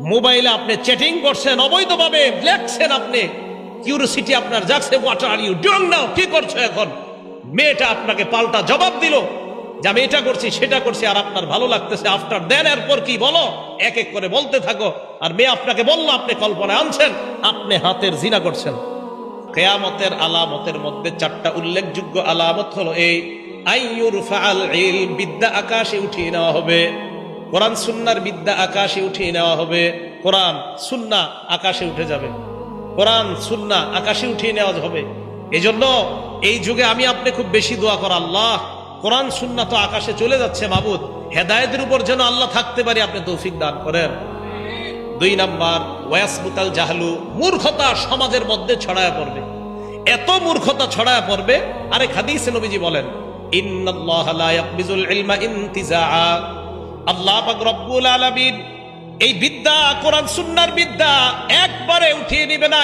মোবাইলে আপনি চ্যাটিং করছেন, অবৈধভাবে লেখছেন আপনি। কিউরিসিটি আপনার যাচ্ছে what are you doing now কি করছ এখন? মেয়েটা আপনাকে পাল্টা জবাব দিল। যে আমি এটা করছি, সেটা করছি, আর আপনার ভালো লাগতেছে। আফটার দেন এরপর কি বলো? এক এক করে বলতে থাকো। আর মেয়ে আপনাকে বলল, আপনি কল্পনা আনছেন, আপনি হাতের জিনা করছেন। কেয়ামতের আলামতের মধ্যে চারটা উল্লেখযোগ্য আলামত হলো এই আইয়ুর ফাল বিদ্যা আকাশে উঠিয়ে নেওয়া হবে। কোরআন সুন্নার বিদ্যা আকাশে উঠিয়ে নেওয়া হবে, কোরআন সুন্না আকাশে উঠে যাবে। কোরআন সুন্না আকাশে উঠিয়ে নেওয়া হবে। এজন্য এই যুগে আমি আপনি খুব বেশি দোয়া করা আল্লাহ, কোরআন সুন্না তো আকাশে চলে যাচ্ছে মাবুদ, হেদায়েতের উপর যেন আল্লাহ থাকতে পারি, আপনি তৌফিক দান করেন। দুই নাম্বার, ওয়াসবুতাল জাহলু মূর্খতা সমাজের মধ্যে ছড়ায় পড়বে। এত মূর্খতা ছড়ায় পড়বে, আরেক হাদিসে নবীজি বলেন, ইন্নাল্লাহ লা ইয়াকবিজুল ইলমা ইনতিজাআ। আল্লাহ রব্বুল আলামিন এই বিদ্যা, কোরআন সুন্নার বিদ্যা একবারে উঠিয়ে নিবে না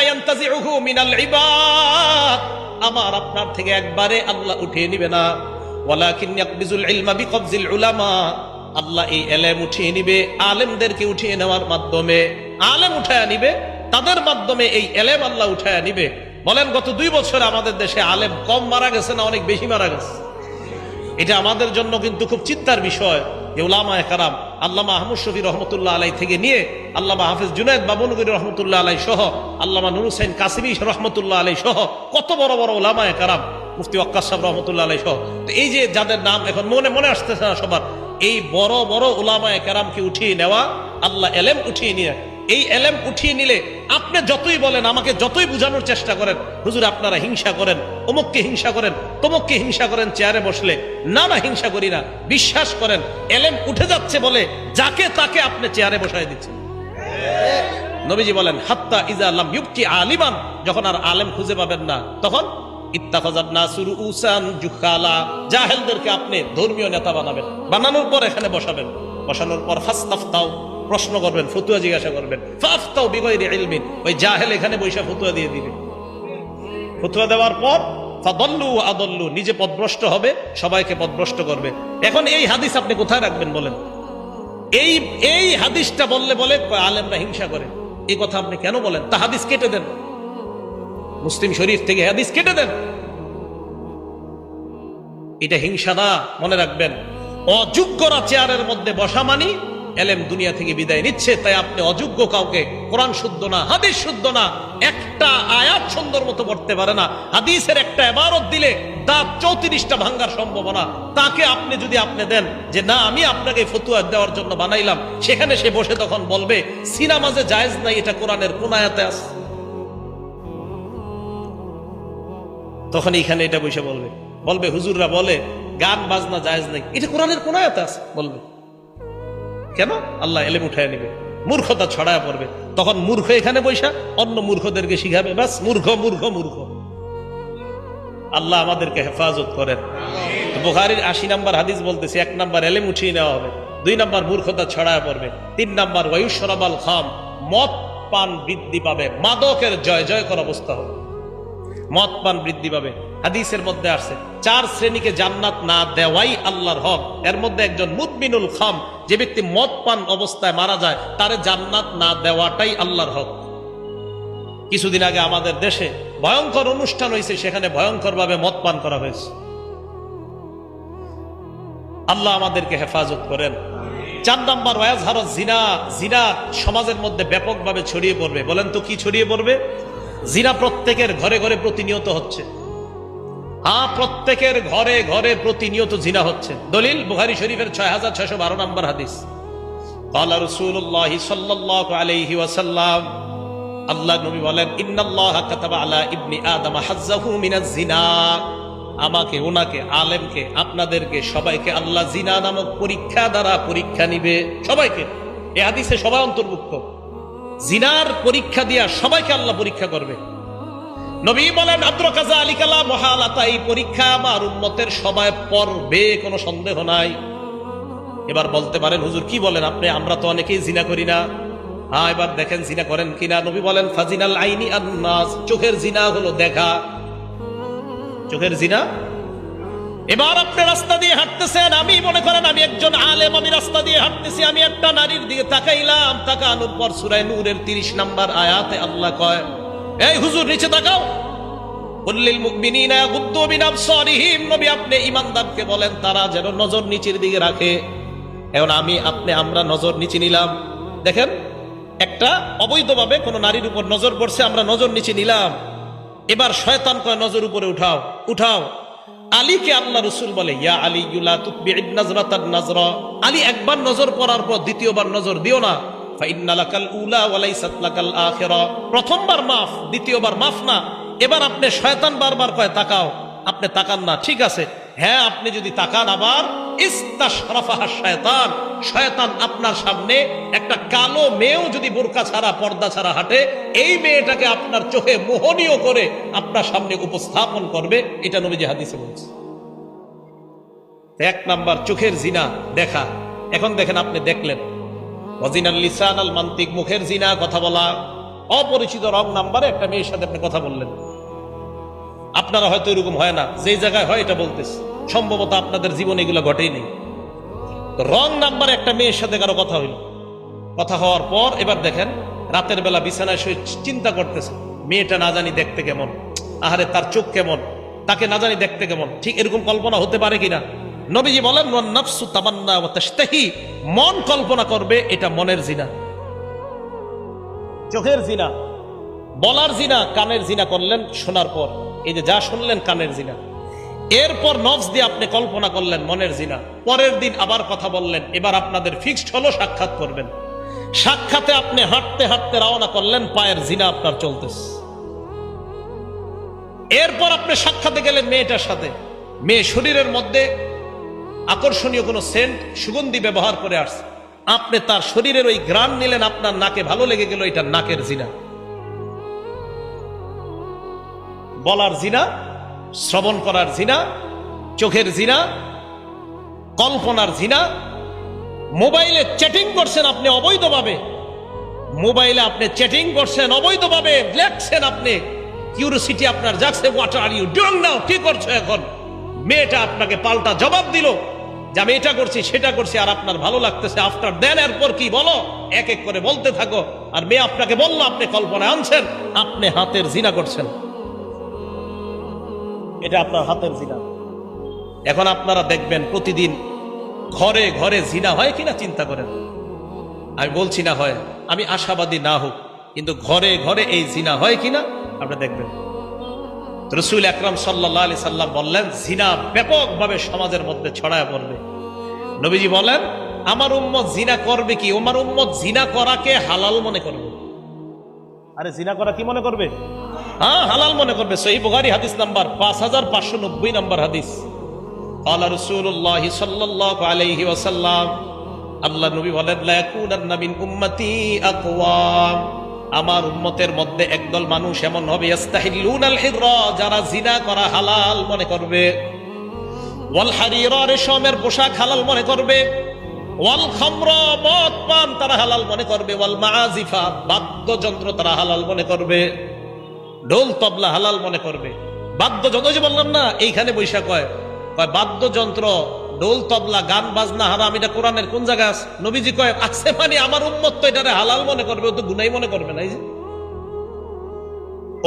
আমার আপনার থেকে একবারে আল্লাহ উঠিয়ে নিবে না। ইলমা উলামা। আল্লাহ এই এলেম উঠিয়ে নিবে, আলেমদেরকে উঠিয়ে নেওয়ার মাধ্যমে। আলেম উঠায় তাদের মাধ্যমে এই আল্লাহ উঠায় বলেন, গত দুই বছর আমাদের দেশে আলেম কম মারা গেছে না অনেক বেশি মারা গেছে? এটা আমাদের জন্য কিন্তু খুব চিন্তার বিষয় যে ওলামা কারাম আল্লামা আহমদ শফি রহমতুল্লাহ আলাই থেকে নিয়ে আল্লামা হাফিজ জুনায়দ বাবনগরী রহমতুল্লাহ আলাই সহ আল্লামা নুর হুসাইন কাসিমি রহমতুল্লাহ আলাই সহ কত বড় বড় ওলামা কারাম মুফতি ওয়াক্কাস সাহেব রহমতুল্লাহ আলাই সহ। তো এই যে যাদের নাম এখন মনে মনে আসতেছে না সবার, এই বড় বড় ওলামায় কারামকে উঠিয়ে নেওয়া, আল্লাহ এলেম উঠিয়ে নিয়ে এই এলেম উঠিয়ে নিলে আপনি যতই বলেন, আমাকে যতই বোঝানোর চেষ্টা করেন, হুজুর আপনারা হিংসা করেন, অমুককে হিংসা করেন, তমুককে হিংসা করেন, চেয়ারে বসলে না না, হিংসা করি না, বিশ্বাস করেন, এলেম উঠে যাচ্ছে বলে যাকে তাকে আপনি চেয়ারে বসায় দিচ্ছেন। নবীজি বলেন, হাত্তা ইজা আল্লাম ইউবকি আলিমান, যখন আর আলেম খুঁজে পাবেন না, তখন জাহেলদেরকে আপনি ধর্মীয় নেতা বানাবেন, বানানোর পর এখানে বসাবেন, বসানোর পর ফাস্তাফতাও প্রশ্ন করবেন, ফতুয়া জিজ্ঞাসা করবেন। ফাফতাও বিগয়রি ইলমিন, ওই জাহেল এখানে বৈশা ফতুয়া দিয়ে দিবে। ফতুয়া দেওয়ার পর, ফাদল্লু আদল্লু, নিজে পদভ্রষ্ট হবে, সবাইকে পদভ্রষ্ট করবে। এখন এই হাদিস আপনি কোথায় রাখবেন বলেন? এই এই হাদিসটা বললে বলে আলেমরা হিংসা করে। এই কথা আপনি কেন বলেন? তা হাদিস কেটে দেন। মুসলিম শরীফ থেকে হাদিস কেটে দেন। এটা হিংসা না মনে রাখবেন। অযোগ্যরা চেয়ারের মধ্যে বসা মানি এলেম দুনিয়া থেকে বিদায় নিচ্ছে, তাই আপনি অযোগ্য কাউকে, কোরআন শুদ্ধ না, হাদিস শুদ্ধ না, একটা আয়াত সুন্দর মতো পড়তে পারে না। হাদিসের একটা এবারত দিলে দাঁত চৌত্রিশটা ভাঙ্গার সম্ভাবনা। তাকে আপনি যদি আপনি দেন যে, না, আমি আপনাকে ফতুয়া দেওয়ার জন্য বানাইলাম। সেখানে সে বসে তখন বলবে সিনামাজে জায়েজ নাই, এটা কোরআনের কোন আয়াতে আছে? তখন এইখানে এটা বসে বলবে। বলবে, হুজুররা বলে, গান, বাজনা জায়েজ নাই। এটা কোরআনের কোন আয়াতে আছে? বলবে। কেন? আল্লাহ এলেম উঠায় নিবে। মূর্খতা ছড়ায় পড়বে। তখন মূর্খ এখানে বৈশা, অন্য মূর্খদেরকে শিখাবে। বাস মূর্খ মূর্খ মূর্খ। আল্লাহ আমাদেরকে হেফাজত করেন। বুখারির আশি নাম্বার হাদিস বলতেছে, এক নাম্বার এলেম উঠিয়ে নেওয়া হবে, দুই নাম্বার মূর্খতা ছড়ায় পড়বে, তিন নাম্বার ওয়ুসরাবাল খাম, মদ পান বৃদ্ধি পাবে, মাদকের জয় জয় জয়কর অবস্থা হবে। মদ পান বৃদ্ধি পাবে। হাদিসের মধ্যে আসছে চার শ্রেণীকে জান্নাত না দেওয়াই আল্লাহর হক। এর মধ্যে একজন মুদমিনুল খাম, যে ব্যক্তি মদ পান অবস্থায় মারা যায়, তারে জান্নাত না দেওয়াটাই আল্লাহর হক। কিছুদিন আগে আমাদের দেশে ভয়ঙ্কর অনুষ্ঠান হয়েছে, সেখানে ভয়ঙ্কর ভাবে মদ পান করা হয়েছে। আল্লাহ আমাদেরকে হেফাজত করেন। চার নাম্বার ওয়াজ হারত জিনা জিনা সমাজের মধ্যে ব্যাপকভাবে ছড়িয়ে পড়বে। বলেন তো কি ছড়িয়ে পড়বে? জিনা প্রত্যেকের ঘরে ঘরে প্রতিনিয়ত হচ্ছে। হ্যাঁ প্রত্যেকের ঘরে ঘরে প্রতিনিয়ত জিনা হচ্ছে। দলিল বুহারি শরীফের ছয় হাজার ছয়শো বারো নম্বর হাদিস। আল্লাহ রসুল্লাহ সাল্লাহ আলহি ওয়াসাল্লাম আল্লাহ নবী বলেন, ইন্নাল্লাহ কাতাবা আলা ইবনি আদম হাজ্জাহু মিনাজ জিনা। আমাকে, ওনাকে, আলেমকে, আপনাদেরকে, সবাইকে আল্লাহ জিনা নামক পরীক্ষা দ্বারা পরীক্ষা নিবে। সবাইকে। এ হাদিসে সবাই অন্তর্ভুক্ত। জিনার পরীক্ষা দিয়া সবাইকে আল্লাহ পরীক্ষা করবে। নবী বলেন আদ্রকাজা আলিকালা মহালাতা এই পরীক্ষা আমার উম্মতের সবাই পড়বে, কোনো সন্দেহ নাই। এবার বলতে পারেন, হুজুর, কি বলেন আপনি? আমরা তো অনেকেই জিনা করি না। হ্যাঁ এবার দেখেন, জিনা করেন কিনা নবী বলেন, ফাজিনাল আইনি আন্নাস চোখের জিনা হলো দেখা। চোখের জিনা? এবার আপনি রাস্তা দিয়ে হাঁটতেছেন, আমি মনে করেন আমি একজন আলেম, আমি রাস্তা দিয়ে হাঁটতেছি, আমি একটা নারীর দিকে তাকাইলাম, তাকানোর পর সুরায় নূরের তিরিশ নাম্বার আয়াতে আল্লাহ কয় এই হুজুর, নিচে তাকাও। কুল্লিল মুমিনিনা ইয়াগুদ্দু মিন আবসারিহিম নবী, আপনি ঈমানদারকে বলেন, তারা যেন নজর নিচের দিকে রাখে। এখন আমি, আপনি, আমরা নজর নিচে নিলাম। দেখেন, একটা অবৈধভাবে কোনো নারীর উপর নজর পড়ছে, আমরা নজর নিচে নিলাম। এবার শয়তান কয়, নজর উপরে উঠাও উঠাও। আলীকে আল্লাহ রসুল বলে, ইয়া আলী, ইউলা তুতবি'id নাজরাতান নাজরা। আলী একবার নজর পড়ার পর দ্বিতীয়বার নজর দিও না। প্রথমবার মাফ, দ্বিতীয়বার মাফ না। এবার আপনি শয়তান বারবার কয়, তাকাও। আপনি তাকান না, ঠিক আছে। হ্যাঁ আপনি যদি তাকান আবার শয়তান। শয়তান আপনার সামনে একটা কালো মেয়েও যদি বোরকা ছাড়া, পর্দা ছাড়া হাঁটে, এই মেয়েটাকে আপনার চোখে মোহনীয় করে আপনার সামনে উপস্থাপন করবে, এটা নবীজি হাদিসে বলছে। এক নাম্বার, চোখের জিনা দেখা। এখন দেখেন আপনি দেখলেন মান্তিক, মুখের জিনা, কথা বলা। অপরিচিত রং নাম্বারে একটা মেয়ের সাথে আপনি কথা বললেন। আপনারা হয়তো এরকম হয় না, যেই জায়গায় হয় এটা বলতেছে। সম্ভবত আপনাদের জীবনে এগুলো ঘটেই নেই। রং নাম্বারে একটা মেয়ের সাথে কারও কথা হইল। কথা হওয়ার পর এবার দেখেন, রাতের বেলা বিছানায় শুয়ে চিন্তা করতেছে, মেয়েটা না জানি দেখতে কেমন। আহারে, তার চোখ কেমন? তাকে না জানি দেখতে কেমন? ঠিক এরকম কল্পনা হতে পারে কিনা? নবীজি বলেন "ওয়ান নাফসু তামান্না ওয়া তাশতাহি। মন কল্পনা করবে এটা মনের জিনা। চোখের জিনা। বলার জিনা কানের জিনা করলেন শোনার পর। এই যে যা শুনলেন কানের জিনা। এরপর নফস দিয়ে আপনি কল্পনা করলেন মনের জিনা। পরের দিন আবার কথা বললেন এবার আপনাদের ফিক্সড হলো সাক্ষাৎ করবেন। সাক্ষাতে আপনি হাঁটতে হাঁটতে রওনা করলেন পায়ের জিনা আপনার চলতেছে। এরপর আপনি সাক্ষাতে গেলেন মেয়েটার সাথে। মেয়ে শরীরের মধ্যে আকর্ষণীয় কোনো সেন্ট, সুগন্ধি ব্যবহার করে আসছে। আপনি তার শরীরের ওই গ্রাম নিলেন, আপনার নাকে ভালো লেগে গেল, এটা নাকের জিনা। বলার জিনা, শ্রবণ করার জিনা, চোখের জিনা, কল্পনার জিনা। মোবাইলে চ্যাটিং করছেন আপনি অবৈধভাবে। মোবাইলে আপনি চ্যাটিং করছেন অবৈধভাবে, লেখছেন আপনি। কিউরিসিটি আপনার জাগছে what are you doing now কি করছ এখন? মেয়েটা আপনাকে পাল্টা জবাব দিল। যে আমি এটা করছি, সেটা করছি, আর আপনার ভালো লাগতেছে আফটার দেন এরপর কি বলো? এক এক করে বলতে থাকো। আর মেয়ে আপনাকে বলল, আপনি কল্পনা আনছেন, আপনি হাতের জিনা করছেন। এটা আপনার হাতের জিনা। এখন আপনারা দেখবেন প্রতিদিন ঘরে ঘরে জিনা হয় কিনা চিন্তা করেন। আমি বলছি না হয়, আমি আশাবাদী না হোক, কিন্তু ঘরে ঘরে এই জিনা হয় কিনা আপনি দেখবেন। রসুল আকরম সাল্লাহ আলি সাল্লাম বললেন জিনা ব্যাপকভাবে সমাজের মধ্যে ছড়ায় পড়বে। নবীজি বলেন আমার উম্মত জিনা করবে কি? আমার উম্মত জিনা করাকে হালাল মনে করবে। আরে জিনা করা কি মনে করবে? হ্যাঁ হালাল মনে করবে। সেই বুখারি হাদিস নাম্বার পাঁচ হাজার পাঁচশো নব্বই নাম্বার হাদিস। আল্লাহ রসুল্লাহ সাল্লাহ আলহি ওসাল্লাম আল্লাহ নবী বলেন লাকুন মিন উম্মতি আকওয়াম আমার উন্মতের মধ্যে একদল মানুষ এমন হবে যারা জিনা করা হালাল মনে করবে। রেশমের পোশাক হালাল মনে করবে। ওয়াল খামরা, মদ পান তারা হালাল মনে করবে। ওয়াল মাআজিফা বাদ্যযন্ত্র তারা হালাল মনে করবে। ঢোল তবলা হালাল মনে করবে। বাদ্যযন্ত্র যে বললাম না, এইখানে বৈশাখ কয় বাদ্যযন্ত্র ঢোল, তবলা, গান, বাজনা হারাম এটা কোরআনের কোন জায়গায় আছে? নবীজি কয়, আছে মানে আমার উম্মত তো এটারে হালাল মনে করবে, ও তো গুনাই মনে করবে না যে।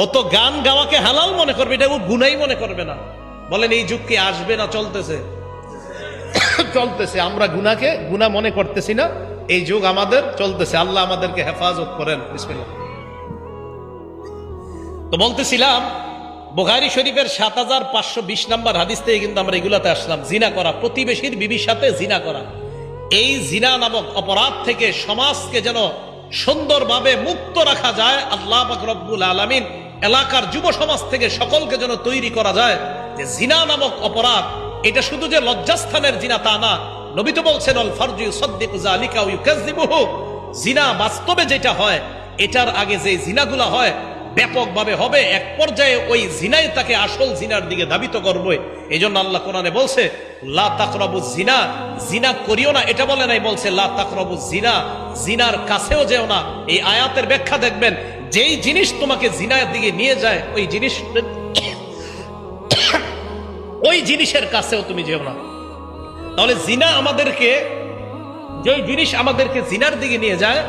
ও তো গান গাওয়াকে হালাল মনে করবে, এটা ও গুনাই মনে করবে না। বলেন, এই যুগ কি আসবে না চলতেছে? চলতেছে, আমরা গুনাকে গুনা মনে করতেছি না, এই যুগ আমাদের চলতেছে। আল্লাহ আমাদেরকে হেফাজত করেন। তো বলতেছিলাম বুখারি শরীফের সাত হাজার পাঁচশো বিশ নাম্বার হাদিস থেকে কিন্তু আমরা এগুলাতে আসলাম। জিনা করা, প্রতিবেশীর বিবির সাথে জিনা করা। এই জিনা নামক অপরাধ থেকে সমাজকে যেন সুন্দরভাবে মুক্ত রাখা যায়, আল্লাহ রব্বুল আলমিন এলাকার যুব সমাজ থেকে সকলকে যেন তৈরি করা যায়। যে জিনা নামক অপরাধ, এটা শুধু যে লজ্জাস্থানের জিনা তা না, নবী তো বলছেন, অল ফারজু সদ্দিক জিনা বাস্তবে যেটা হয়, এটার আগে যে জিনাগুলা হয় ব্যাপকভাবে হবে। এক পর্যায়ে ওই জিনাই তাকে আসল জিনার দিকে ধাবিত করবে। এই জন্য আল্লাহ কোরআনে বলছে, লা জিনা। জিনা করিও না, এটা বলে নাই, বলছে, লা জিনা। জিনার কাছেও যেও না। এই আয়াতের ব্যাখ্যা দেখবেন, যেই জিনিস তোমাকে জিনার দিকে নিয়ে যায়, ওই জিনিস ওই জিনিসের কাছেও তুমি যেও না। তাহলে জিনা আমাদেরকে যে জিনিস আমাদেরকে জিনার দিকে নিয়ে যায়,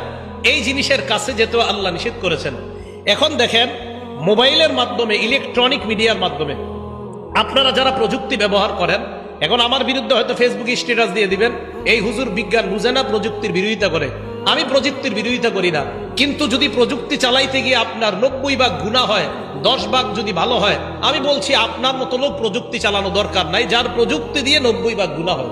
এই জিনিসের কাছে যেতে আল্লাহ নিষেধ করেছেন। এখন দেখেন, মোবাইলের মাধ্যমে ইলেকট্রনিক মিডিয়ার মাধ্যমে। আপনারা যারা প্রযুক্তি ব্যবহার করেন, এখন আমার বিরুদ্ধে হয়তো ফেসবুকে স্ট্যাটাস দিয়ে দিবেন, এই হুজুর বিজ্ঞান বুঝে না, প্রযুক্তির বিরোধিতা করে। আমি প্রযুক্তির বিরোধিতা করি না। কিন্তু যদি প্রযুক্তি চালাইতে গিয়ে আপনার নব্বই ভাগ গুণা হয়, দশ ভাগ যদি ভালো হয়, আমি বলছি আপনার মতো লোক প্রযুক্তি চালানো দরকার নাই, যার প্রযুক্তি দিয়ে নব্বই ভাগ গুণা হয়।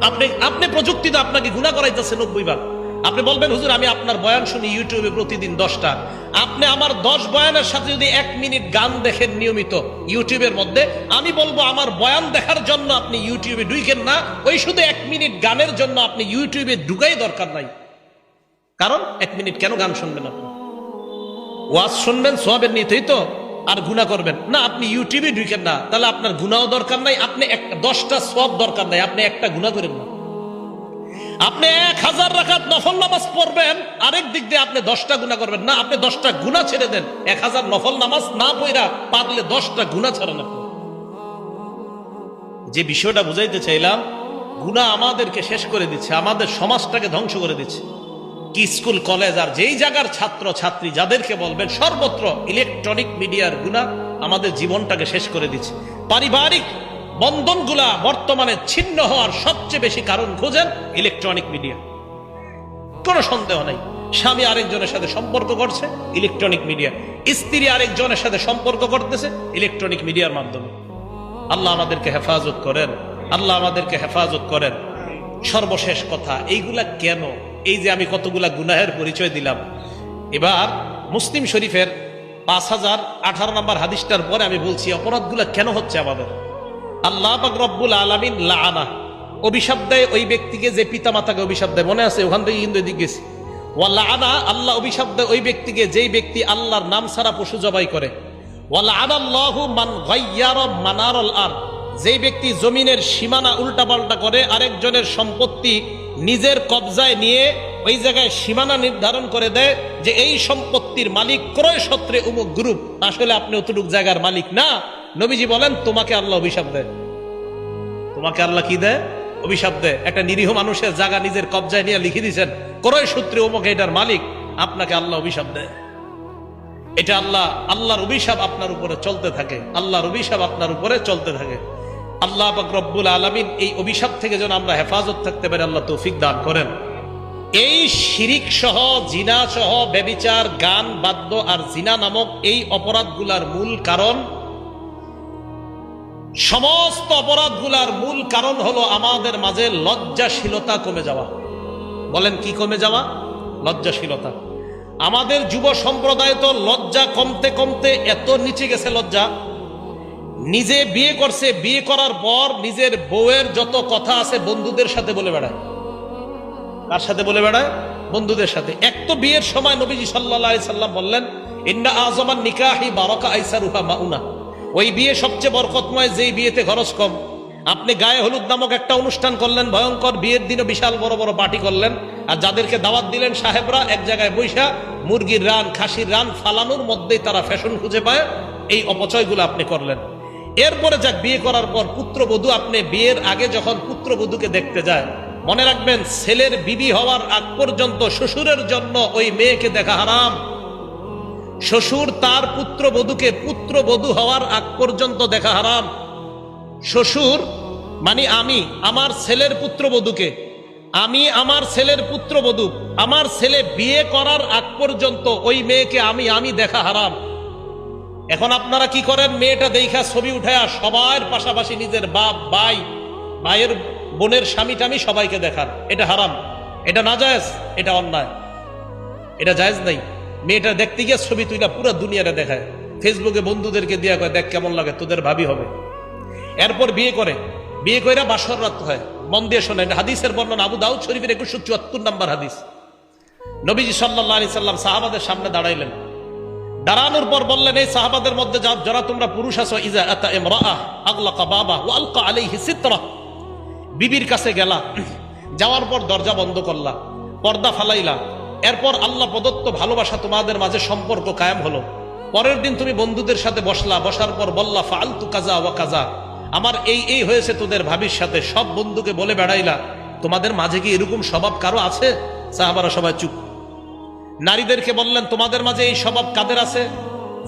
আপনি আপনি প্রযুক্তি তো আপনাকে গুণা করাইতেছে নব্বই ভাগ। আপনি বলবেন, হুজুর, আমি আপনার বয়ান শুনি ইউটিউবে প্রতিদিন দশটা। আপনি আমার দশ বয়ানের সাথে যদি এক মিনিট গান দেখেন নিয়মিত ইউটিউবের মধ্যে, আমি বলব, আমার বয়ান দেখার জন্য আপনি ইউটিউবে ঢুকেন না। ওই শুধু এক মিনিট গানের জন্য আপনি ইউটিউবে ঢুকাই দরকার নাই। কারণ এক মিনিট কেন গান শুনবেন আপনি? ওয়াজ শুনবেন, সোয়াবের নিতেই তো, আর গুণা করবেন। না, আপনি ইউটিউবে ঢুকেন না, তাহলে আপনার গুণাও দরকার নাই, আপনি দশটা সব দরকার নাই, আপনি একটা গুণা করেন না। আপনি এক হাজার রাখাত নফল নামাজ পড়বেন, আরেক দিক দিয়ে আপনি দশটা গুণা করবেন। না, আপনি দশটা গুণা ছেড়ে দেন। এক হাজার নফল নামাজ না পড়া পারলে দশটা গুণা ছাড়েন যে বিষয়টা বুঝাইতে চাইলাম গুণা আমাদেরকে শেষ করে দিচ্ছে, আমাদের সমাজটাকে ধ্বংস করে দিচ্ছে। কি স্কুল, কলেজ আর যেই জায়গার ছাত্র, ছাত্রী যাদেরকে বলবেন, সর্বত্র ইলেকট্রনিক মিডিয়ার গুণা আমাদের জীবনটাকে শেষ করে দিচ্ছে। পারিবারিক বন্ধনগুলা বর্তমানে ছিন্ন হওয়ার সবচেয়ে বেশি কারণ খোঁজেন ইলেকট্রনিক মিডিয়া। কোনো সন্দেহ নাই। স্বামী আরেকজনের সাথে সম্পর্ক করছে, ইলেকট্রনিক মিডিয়া। স্ত্রী আরেকজনের সাথে সম্পর্ক করতেছে, ইলেকট্রনিক মিডিয়ার মাধ্যমে। আল্লাহ আমাদেরকে হেফাজত করেন, আল্লাহ আমাদেরকে হেফাজত করেন। সর্বশেষ কথা, এইগুলা কেন? এই যে আমি কতগুলা গুনাহের পরিচয় দিলাম। এবার মুসলিম শরীফের পাঁচ হাজার আঠারো নম্বর হাদিসটার পরে আমি বলছি, অপরাধগুলা কেন হচ্ছে আমাদের? আল্লাহ রব্বুল আলমিন লানা অভিশাপ দেয় ওই ব্যক্তিকে যে পিতা মাতাকে অভিশাপ দেয়। মনে আছে? ওখান থেকে কিন্তু এদিক গেছি। ওয়াল্লা আনা আল্লাহ অভিশাপ দেয় ওই ব্যক্তিকে, যেই ব্যক্তি আল্লাহর নাম ছাড়া পশু জবাই করে। ওয়াল্লা আনাল্লাহু মান গাইয়ার মানারল আর যেই ব্যক্তি জমিনের সীমানা উল্টাপাল্টা করে, আরেকজনের সম্পত্তি নিজের কবজায় নিয়ে ওই জায়গায় সীমানা নির্ধারণ করে দেয় যে এই সম্পত্তির মালিক ক্রয় সত্রে উমুক গ্রুপ। আসলে আপনি অতটুক জায়গার মালিক না। নবীজি বলেন, তোমাকে আল্লাহ অভিশাপ দেয়। তোমাকে আল্লাহ কি দেয়? অভিশাপ দেয়। একটা নিরীহ মানুষের জায়গা নিজের কবজায় নিয়ে লিখে দিয়েছেন, ক্রয় সূত্রে অমুক, এটার মালিক আপনাকে আল্লাহ অভিশাপ দেয়। এটা আল্লাহ, আল্লাহর অভিশাপ আপনার উপরে চলতে থাকে। আল্লাহর অভিশাপ আপনার উপরে চলতে থাকে। আল্লাহ রব্বুল আলমিন এই অভিশাপ থেকে যেন আমরা হেফাজত থাকতে পারি, আল্লাহ তৌফিক দান করেন। এই শিরিক সহ, জিনা সহ, ব্যবিচার, গান, বাদ্য আর জিনা নামক এই অপরাধগুলার মূল কারণ সমস্ত অপরাধগুলার মূল কারণ হলো আমাদের মাঝে লজ্জাশীলতা কমে যাওয়া। বলেন কি কমে যাওয়া? লজ্জাশীলতা। আমাদের যুব সম্প্রদায় তো লজ্জা কমতে কমতে এত নিচে গেছে লজ্জা। নিজে বিয়ে করছে, বিয়ে করার পর নিজের বউয়ের যত কথা আছে বন্ধুদের সাথে বলে বেড়ায়। কার সাথে বলে বেড়ায়? বন্ধুদের সাথে। এক তো বিয়ের সময় নবীজি সাল্লাহ সাল্লাম বললেন, ইন্না আজমান নিকাহি বারকা আইসা রুহা মাউনা। ওই বিয়ে সবচেয়ে বরকতময় যেই বিয়েতে খরচ কম। আপনি গায়ে হলুদ নামক একটা অনুষ্ঠান করলেন, ভয়ঙ্কর বিয়ের দিনও বিশাল বড় বড় পার্টি করলেন, আর যাদেরকে দাওয়াত দিলেন সাহেবরা এক জায়গায় বৈশা, মুরগির রান, খাসির রান ফালানোর মধ্যেই তারা ফ্যাশন খুঁজে পায়, এই অপচয়গুলো আপনি করলেন। এরপরে যাক, বিয়ে করার পর পুত্রবধূ আপনি বিয়ের আগে যখন পুত্রবধূকে দেখতে যায়, মনে রাখবেন, ছেলের বিবি হওয়ার আগ পর্যন্ত শ্বশুরের জন্য ওই মেয়েকে দেখা হারাম। শ্বশুর তার পুত্রবধূকে পুত্রবধূ হওয়ার আগ পর্যন্ত দেখা হারাম। শ্বশুর মানে আমি, আমার ছেলের পুত্র পুত্রবধূকে আমি আমার ছেলের পুত্র পুত্রবধূ আমার ছেলে বিয়ে করার আগ পর্যন্ত ওই মেয়েকে আমি আমি দেখা হারাম। এখন আপনারা কি করেন? মেয়েটা দেখা ছবি উঠায়া সবার পাশাপাশি নিজের বাপ, ভাই, ভাইয়ের বোনের স্বামী টামি সবাইকে দেখান। এটা হারাম। এটা না জায়েজ এটা অন্যায়। এটা জায়েজ নাই। মেয়েটা দেখতে গিয়ে ছবি তুইলা পুরো দুনিয়াটা দেখায়। ফেসবুকে বন্ধুদেরকে দিয়া কয়, দেখ কেমন লাগে, তোদের ভাবি হবে। এরপর বিয়ে করে। বিয়ে করে বাসর রাত হয়। মন দিয়ে শোনেন হাদিসের বর্ণনা। আবু দাউদ শরীফের একুশশো চুয়াত্তর নাম্বার হাদিস। নবীজি সাল্লাহ আলি সাল্লাম সাহাবাদের সামনে দাঁড়াইলেন। দাঁড়ানোর পর বললেন, এই সাহাবাদের মধ্যে যা- যারা তোমরা পুরুষ আছো, ইজা আতা ইমরাআ আগলাকা বাবা ওয়া আলকা আলাইহি সিতরা। বিবির কাছে গেলা। যাওয়ার পর দরজা বন্ধ করলা। পর্দা ফালাইলা। এরপর আল্লাহ প্রদত্ত ভালোবাসা তোমাদের মাঝে সম্পর্ক কায়েম হলো। পরের দিন তুমি বন্ধুদের সাথে বসলা, বসার পর বললা ফালতু কাজা ওয়া কাজা। আমার এই এই হয়েছে তোদের ভাবির সাথে। সব বন্ধুকে বলে বেড়াইলা, তোমাদের মাঝে কি এরকম স্বভাব কারও আছে? সাহাবারা সবাই চুপ। নারীদেরকে বললেন, তোমাদের মাঝে এই স্বভাব কাদের আছে?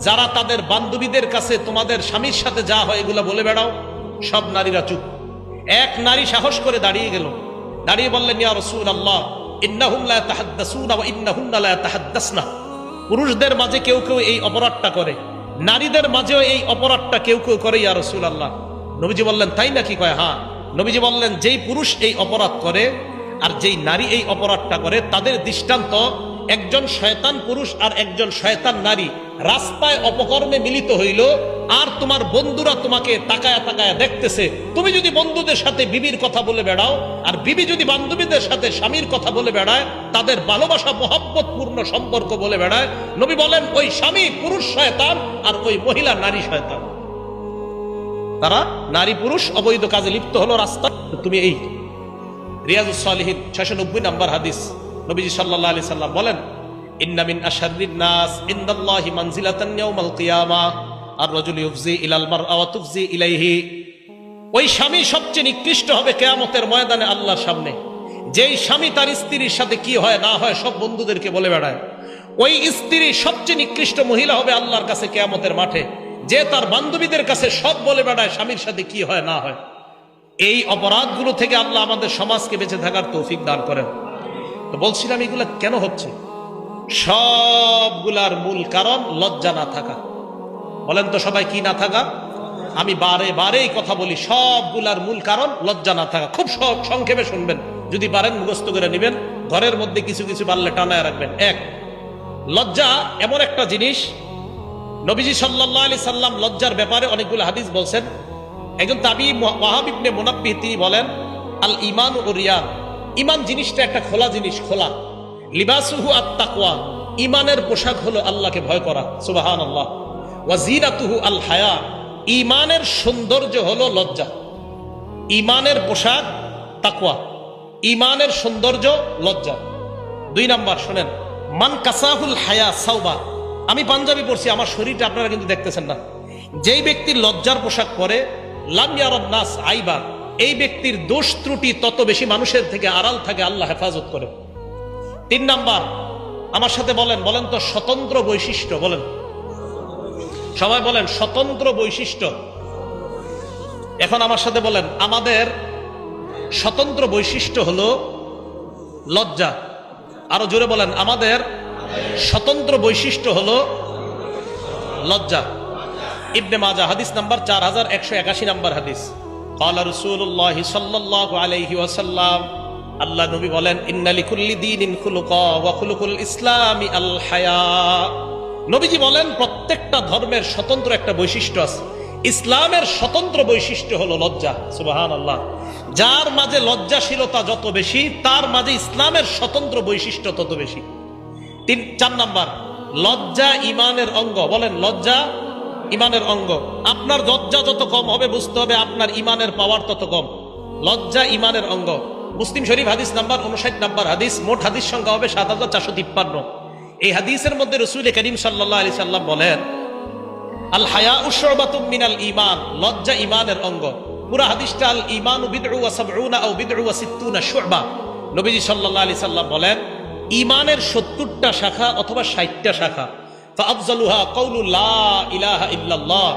যারা তাদের বান্ধবীদের কাছে তোমাদের স্বামীর সাথে যা হয় এগুলো বলে বেড়াও। সব নারীরা চুপ। এক নারী সাহস করে দাঁড়িয়ে গেল। দাঁড়িয়ে বললেন, ইয়া রসুল আল্লাহ পুরুষদের মাঝে কেউ কেউ এই অপরাধটা করে, নারীদের মাঝেও এই অপরাধটা কেউ কেউ করে, ইয়া রসুল আল্লাহ নবীজি বললেন, তাই নাকি কয়? হ্যাঁ। নবীজি বললেন, যেই পুরুষ এই অপরাধ করে আর যেই নারী এই অপরাধটা করে, তাদের দৃষ্টান্ত একজন শয়তান পুরুষ আর একজন শয়তান নারী রাস্তায় অপকর্মে মিলিত হইল, আর তোমার বন্ধুরা তোমাকে তাকায়া তাকায়া দেখতেছে। তুমি যদি বন্ধুদের সাথে বিবির কথা বলে বেড়াও, আর বিবি যদি বান্ধবীদের সাথে স্বামীর কথা বলে বেড়ায়, তাদের ভালোবাসা মহব্বত পূর্ণ সম্পর্ক বলে বেড়ায়। নবী বলেন, ওই স্বামী পুরুষ শয়তান, আর ওই মহিলা নারী শয়তান। তারা নারী পুরুষ, অবৈধ কাজে লিপ্ত হলো রাস্তা তুমি এই রিয়াজুস সালিহিন ছয়শো নব্বই নাম্বার হাদিস। নবীজি সাল্লাল্লাহু আলাইহি সাল্লাম বলেন আর ইলাইহি। ওই স্বামী সবচেয়ে নিকৃষ্ট হবে কেয়ামতের ময়দানে আল্লাহর সামনে। যেই স্বামী তার স্ত্রীর সাথে কি হয়, না হয়, সব বন্ধুদেরকে বলে বেড়ায়। ওই স্ত্রী সবচেয়ে নিকৃষ্ট মহিলা হবে আল্লাহর কাছে কেয়ামতের মাঠে। যে তার বান্ধবীদের কাছে সব বলে বেড়ায় স্বামীর সাথে কি হয়, না হয়। এই অপরাধগুলো থেকে আল্লাহ আমাদের সমাজকে বেঁচে থাকার তৌফিক দান করেন। তো বলছিলাম, এগুলো কেন হচ্ছে? সবগুলার মূল কারণ লজ্জা না থাকা। বলেন তো সবাই কি না থাকা? আমি বারে বারেই কথা বলি, সবগুলার মূল কারণ লজ্জা না থাকা। খুব সংক্ষেপে শুনবেন। যদি পারেন, মুখস্থ করে নেবেন। ঘরের মধ্যে কিছু কিছু পারলে টানায় রাখবেন। এক, লজ্জা এমন একটা জিনিস, নবীজি সাল্লাহ আলি সাল্লাম লজ্জার ব্যাপারে অনেকগুলো হাদিস বলছেন। একজন তাবি ওয়াহাবিবনে মোনাব্বি তিনি বলেন আল ইমান ও রিয়ান ইমান জিনিসটা একটা খোলা জিনিস, খোলা। লিবাসুহু আত্মাকুয়া ইমানের পোশাক হলো আল্লাহকে ভয় করা সুবাহান আল্লাহ ওয়াজিরাতুহু আল হায়া ইমানের সৌন্দর্য হলো লজ্জা। ইমানের পোশাক তাকুয়া ইমানের সৌন্দর্য, লজ্জা। দুই নাম্বার, শোনেন। মান কাসাহুল হায়া সাউবা আমি পাঞ্জাবি পড়ছি আমার শরীরটা আপনারা কিন্তু দেখতেছেন না। যেই ব্যক্তি লজ্জার পোশাক পরে, লাম ইয়ারান নাস আইবা। এই ব্যক্তির দোষ ত্রুটি তত বেশি মানুষের থেকে আড়াল থাকে, আল্লাহ হেফাজত করে। তিন নাম্বার, আমার সাথে বলেন বলেন তো স্বতন্ত্র বৈশিষ্ট্য, বলেন। সবাই বলেন, স্বতন্ত্র বৈশিষ্ট্য। এখন আমার সাথে বলেন, আমাদের স্বতন্ত্র বৈশিষ্ট্য হলো লজ্জা। আরও জোরে বলেন, আমাদের স্বতন্ত্র বৈশিষ্ট্য হলো লজ্জা। ইবনে মাজা হাদিস নাম্বার চার হাজার একশো একাশি নাম্বার হাদিস। কালা রসুল্লাহ সাল্লাহ আলহি ওয়াসাল্লাম আল্লাহ নবী বলেন ইন্নালিকুল্লি দিন ইনকুলুক ওয়াকুলুকুল ইসলামী আল নবীজি বলেন, প্রত্যেকটা ধর্মের স্বতন্ত্র একটা বৈশিষ্ট্য আছে। ইসলামের স্বতন্ত্র বৈশিষ্ট্য হলো লজ্জা সুবাহান আল্লাহ যার মাঝে লজ্জাশীলতা যত বেশি, তার মাঝে ইসলামের স্বতন্ত্র বৈশিষ্ট্য তত বেশি। তিন, চার নাম্বার, লজ্জা ইমানের অঙ্গ। বলেন, লজ্জা ইমানের অঙ্গ। আপনার লজ্জা যত কম হবে, বুঝতে হবে আপনার ইমানের পাওয়ার তত কম। লজ্জা ইমানের অঙ্গ। মুসলিম শরীফ হাদিস নাম্বার উনষাট নাম্বার হাদিস, মোট হাদিস সংখ্যা হবে সাত হাজার চারশো তিপ্পান্ন। এই হাদিসের মধ্যে রসুল করিম সাল্লাহ আলি সাল্লাম বলেন, আল হায়া উসবাতুম মিনাল ইমান লজ্জা ইমানের অঙ্গ। পুরা হাদিসটা আল ইমান শুবা। নবীজি সাল্লাল্লাহু আলাইহি সাল্লাম বলেন, ইমানের 70টা শাখা অথবা 60টা শাখা ফাআফজালুহা কাউলু লা ইলাহা ইল্লাল্লাহ।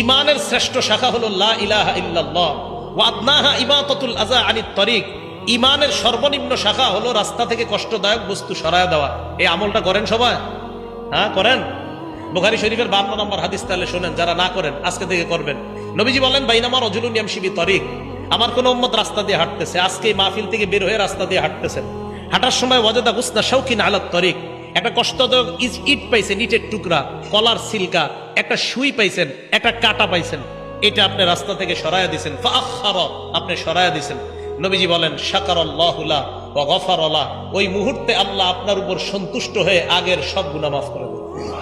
ইমানের শ্রেষ্ঠ শাখা হলো লা ইলাহা ইল্লাল্লাহ। ওয়া আদনাহা ইমাতাতুল আযা আনিত তরিক। ইমানের সর্বনিম্ন শাখা হলো রাস্তা থেকে কষ্টদায়ক বস্তু সরায় দেওয়া। এই আমলটা করেন সবাই? হ্যাঁ করেন? বুখারি শরীফের বান্ন নম্বর হাদিস তাহলে শোনেন, যারা না করেন, আজকে থেকে করবেন। নবীজি বলেন বাইনামার অজুলুন ইয়ামশিবি তরিক আমার কোন উম্মত রাস্তা দিয়ে হাঁটতেছে, আজকে মাহফিল থেকে বের হয়ে রাস্তা দিয়ে হাঁটতেছেন। হাঁটার সময় ওয়াজাদা গুসনা শৌখিন আলাত তরিক। একটা কষ্টদায়ক ইট- পাইছেন, ইটের টুকরা, কলার সিলকা, একটা সুই পাইছেন, একটা কাটা পাইছেন। এটা আপনি রাস্তা থেকে সরায়া দিছেন। আপনি সরায়া দিছেন। নবীজি বলেন শাকার আল্লাহুলা ও ওই মুহূর্তে আল্লাহ আপনার উপর সন্তুষ্ট হয়ে আগের সব গুনাহ মাফ করে দেবেন।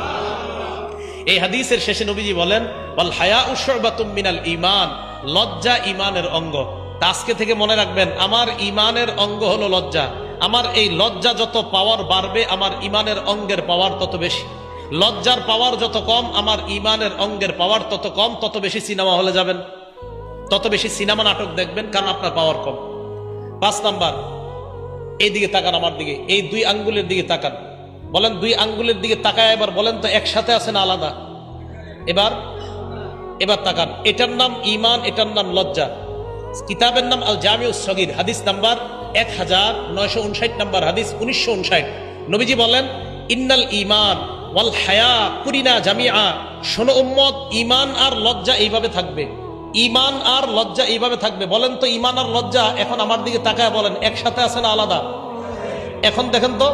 এই হাদিসের শেষে নবীজি বলেন বল হায়া উসবাতুম মিনাল ইমান লজ্জা ইমানের অঙ্গ। আজকে থেকে মনে রাখবেন, আমার ইমানের অঙ্গ হলো লজ্জা। আমার এই লজ্জা যত পাওয়ার বাড়বে, আমার ইমানের অঙ্গের পাওয়ার তত বেশি। লজ্জার পাওয়ার যত কম, আমার ইমানের অঙ্গের পাওয়ার তত কম, তত বেশি সিনেমা হলে যাবেন। তত বেশি সিনেমা নাটক দেখবেন, কারণ আপনার পাওয়ার কম। পাঁচ নাম্বার এই দিকে তাকান আমার দিকে, এই দুই আঙ্গুলের দিকে তাকান। বলেন, দুই আঙ্গুলের দিকে তাকায় এবার, বলেন তো একসাথে আছে না আলাদা? এবার এবার তাকান। এটার নাম ইমান, এটার নাম লজ্জা। কিতাবের নাম আল জামিউ সগির, হাদিস নাম্বার এক হাজার নয়শো উনষাট নাম্বার হাদিস উনিশশো উনষাট। নবীজি বলেন, ইন্নাল ইমান ওয়াল হায়া কুরিনা জামিয়া শোনো উম্মত ইমান আর লজ্জা এইভাবে থাকবে। ইমান আর লজ্জা এইভাবে থাকবে। বলেন তো ইমান আর লজ্জা এখন আমার দিকে তাকায় বলেন, একসাথে আছে না আলাদা? এখন দেখেন তো,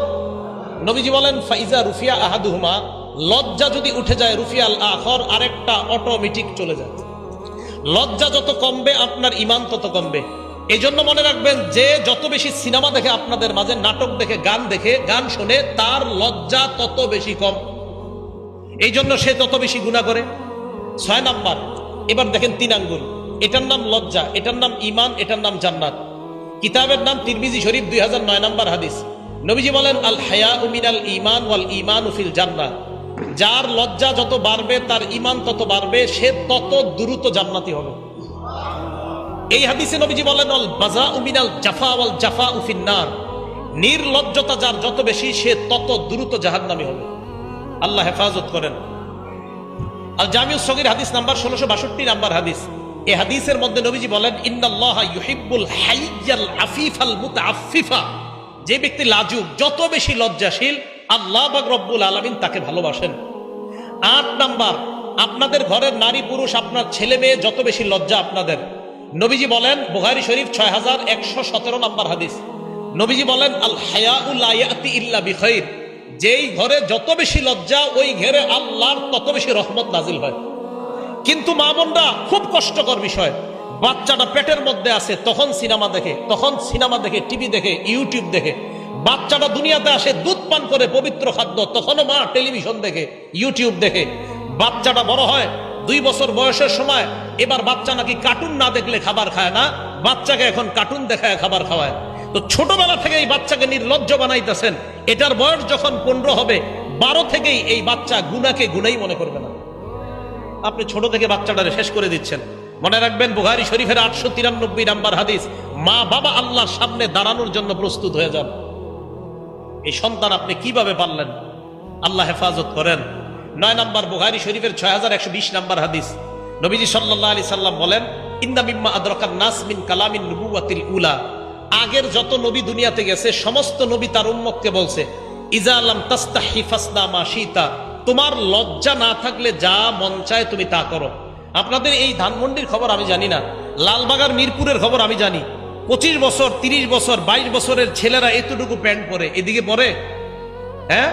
নবীজি বলেন, ফাইজা রুফিয়া আহাদুহুমা। লজ্জা যদি উঠে যায়, রুফিয়াল আখর আরেকটা অটোমেটিক চলে যায়। লজ্জা যত কমবে, আপনার ইমান তত কমবে। এই জন্য মনে রাখবেন যে যত বেশি সিনেমা দেখে আপনাদের মাঝে, নাটক দেখে, গান দেখে, গান শোনে তার লজ্জা তত বেশি কম। এই জন্য সে তত বেশি গুণা করে। ছয় নাম্বার, এবার দেখেন তিন আঙ্গুল। এটার নাম লজ্জা, এটার নাম ইমান এটার নাম জান্নাত। কিতাবের নাম তিরমিজি শরীফ দুই হাজার নয় নাম্বার হাদিস। নবীজি বলেন আল হায়া উমিন আল ইমান ওয়াল ইমান উফিল জান্নাত যার লজ্জা যত বাড়বে, তার ইমান তত বাড়বে, সে তত দ্রুত জান্নাতি হবে। এই হাদিসে নবীজি বলেন অল বাজা উমিনাল জাফা ওয়াল জাফা উফিন্নার নির্লজ্জতা যার যত বেশি, সে তত দ্রুত জাহান্নামী হবে। আল্লাহ হেফাজত করেন। আল জামিউ সগির হাদিস নাম্বার ষোলোশো বাষট্টি নাম্বার হাদিস। এই হাদিসের মধ্যে নবীজি বলেন, ইন্নাল্লাহ ইউহিব্বুল হাইয়াল আফিফাল মুতাআফফিফা। যে ব্যক্তি লাজুক, যত বেশি লজ্জাশীল, আল্লাহ বাক রব্বুল আলামিন তাকে ভালোবাসেন। আট নাম্বার, আপনাদের ঘরের নারী পুরুষ, আপনার ছেলে মেয়ে যত বেশি লজ্জা আপনাদের নবীজি বলেন বুহারি শরীফ ছয় হাজার একশো সতেরো নাম্বার হাদিস। নবীজি বলেন আল হায়াউল্লায়াতি ইল্লা বিখৈর যেই ঘরে যত বেশি লজ্জা, ওই ঘরে আল্লাহর তত বেশি রহমত নাজিল হয়। কিন্তু মা বোনরা, খুব কষ্টকর বিষয়। বাচ্চাটা পেটের মধ্যে আছে তখন সিনেমা দেখে, তখন সিনেমা দেখে, টিভি দেখে, ইউটিউব দেখে। বাচ্চাটা দুনিয়াতে আসে, দুধ পান করে পবিত্র খাদ্য, তখনও মা টেলিভিশন দেখে, ইউটিউব দেখে। বাচ্চাটা বড় হয় দুই বছর বয়সের সময় এবার বাচ্চা নাকি কার্টুন না দেখলে খাবার খায় না, বাচ্চাকে এখন কার্টুন দেখায়, খাবার খাওয়ায়। তো ছোটবেলা থেকে এই বাচ্চাকে নির্লজ্জ বানাইতেছেন। এটার বয়স যখন পনেরো হবে, বারো থেকেই এই বাচ্চা গুনাকে গুনাই মনে করবে না। আপনি ছোট থেকে বাচ্চাটারে শেষ করে দিচ্ছেন। মনে রাখবেন বুহারি শরীফের আটশো তিরানব্বই নাম্বার হাদিস, মা বাবা আল্লাহর সামনে দাঁড়ানোর জন্য প্রস্তুত হয়ে যান। এই সন্তান আপনি কীভাবে পারলেন আল্লাহ হেফাজত করেন। নয় নাম্বার বুহারি শরীফের ছয় হাজার একশো বিশ নম্বর হাদিস। নবীজি সাল্লাহ আলি সাল্লাম বলেন ইন্দা মিম্মা আদরকার নাস মিন কালামিন নবুয়াতিল উলা। আগের যত নবী দুনিয়াতে গেছে, সমস্ত নবী তার উম্মতকে বলছে, ইজা আলম তাস্তাহি ফাসনা মা তোমার লজ্জা না থাকলে যা মন চায় তুমি তা করো। আপনাদের এই ধানমন্ডির খবর আমি জানি না, লালবাগার মিরপুরের খবর আমি জানি। পঁচিশ বছর, তিরিশ বছর, বাইশ বছরের ছেলেরা এতটুকু প্যান্ট পরে, এদিকে পরে? হ্যাঁ?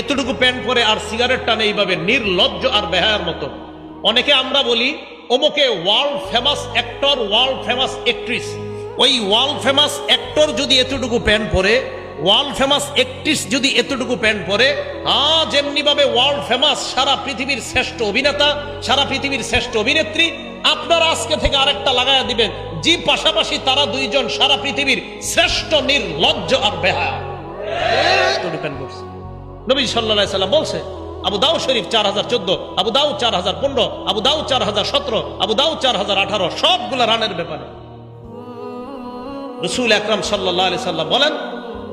এতটুকু প্যান্ট পরে আর সিগারেট টানে এইভাবে নির্লজ্জ আর বেহায়ার মতো। অনেকে আমরা বলি অমুকে world famous actor world famous actress ওই ওয়ার্ল্ড ফেমাস অ্যাক্টর যদি এতটুকু প্যান্ট পরে ওয়ার্ল্ড ফেমাস অ্যাক্ট্রিস যদি এতটুকু প্যান্ট পরে হ্যাঁ যেমনি ভাবে ওয়ার্ল্ড ফেমাস সারা পৃথিবীর শ্রেষ্ঠ অভিনেতা, সারা পৃথিবীর শ্রেষ্ঠ অভিনেত্রী, আপনারা আজকে থেকে আরেকটা লাগায়া দিবেন। জি, পাশাপাশি তারা দুইজন সারা পৃথিবীর শ্রেষ্ঠ নির্লজ্জ আর বেহায়া। ডিপেন্ড করছে নবী সাল্লাহ সাল্লাম বলছে, আবু দাউ শরীফ চার হাজার চোদ্দ, আবু দাউ চার হাজার পনেরো, আবু দাউ চার হাজার সতেরো, আবু দাউ চার হাজার আঠারো, সবগুলা রানের ব্যাপারে। রসুল আকরাম সাল্লাহ আলি সাল্লাম বলেন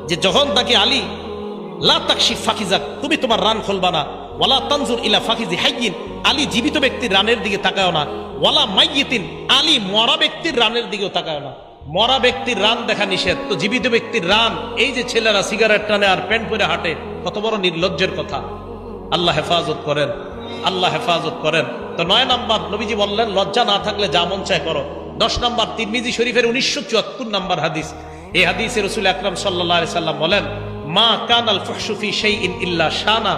যে, যখন তাকে আলী, লা তাকশি ফাকিজাক, তুমি তোমার রান খুলবা না। ওয়ালা তানজুর ইলা ফাকিজি হাইয়িন আলী জীবিত ব্যক্তির রানের দিকে তাকায় না। ওয়ালা মাইয়িতিন আলী মরা ব্যক্তির রানের দিকেও তাকায় না। মরা ব্যক্তির রান দেখা নিষেধ, তো জীবিত ব্যক্তির রান, এই যে ছেলেরা সিগারেট টানে আর প্যান্ট পরে হাঁটে, কত বড় নির্লজ্জের কথা। আল্লাহ হেফাজত করেন, আল্লাহ হেফাজত করেন। তো নয় নাম্বার, নবীজি বললেন, লজ্জা না থাকলে যা মন চায় করো। দশ নম্বর, তিরমিজি শরীফের উনিশশো চুয়াত্তর নাম্বার হাদিস। এই হাদিসে রসুল আকরাম সাল্লাহ সাল্লাম বলেন, মা কানাল ফহসুফি সেই ইন ইল্লা শানা।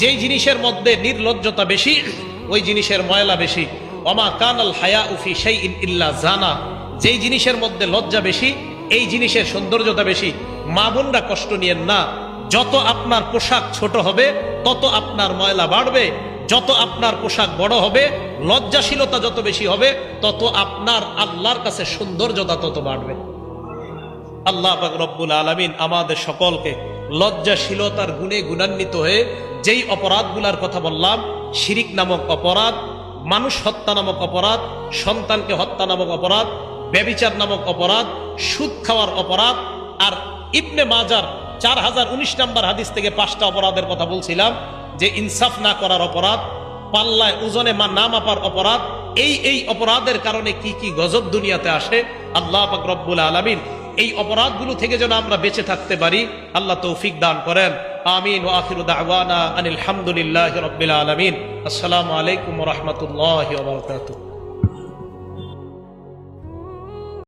যেই জিনিসের মধ্যে নির্লজ্জতা বেশি, ওই জিনিসের ময়লা বেশি। অমা কানাল হায়া উফি সেই ইন ইল্লা জানা। যেই জিনিসের মধ্যে লজ্জা বেশি, এই জিনিসের সৌন্দর্যতা বেশি, মা বোনরা কষ্ট নিয়েন না। যত আপনার পোশাক ছোট হবে, তত আপনার ময়লা বাড়বে। যত আপনার পোশাক বড় হবে, লজ্জাশীলতা যত বেশি হবে, তত আপনার আল্লাহর কাছে সৌন্দর্যতা তত বাড়বে। আল্লাহ রব্বুল আলমিন আমাদের সকলকে লজ্জাশীলতার গুণে গুণান্বিত হয়ে যেই অপরাধগুলার কথা বললাম, শিরিক নামক অপরাধ, মানুষ হত্যা নামক অপরাধ, সন্তানকে হত্যা নামক অপরাধ ব্যবিচার নামক অপরাধ, সুদ খাওয়ার অপরাধ, আর ইবনে মাজার চার হাজার উনিশ নম্বর হাদিস থেকে পাঁচটা অপরাধের কথা বলছিলাম, যে ইনসাফ না করার অপরাধ, পাল্লায় ওজনে মা, না মাপার অপরাধ, এই এই অপরাধের কারণে কি কি গজব দুনিয়াতে আসে? আল্লাহ রব্বুল আলমিন এই অপরাধগুলো থেকে যেন আমরা বেঁচে থাকতে পারি, আল্লাহ তৌফিক দান করেন। আমিন ও আখির আনিল হামদুলিল্লাহ রব্বিল আলমিন। আসসালামু আলাইকুম রহমতুল্লাহ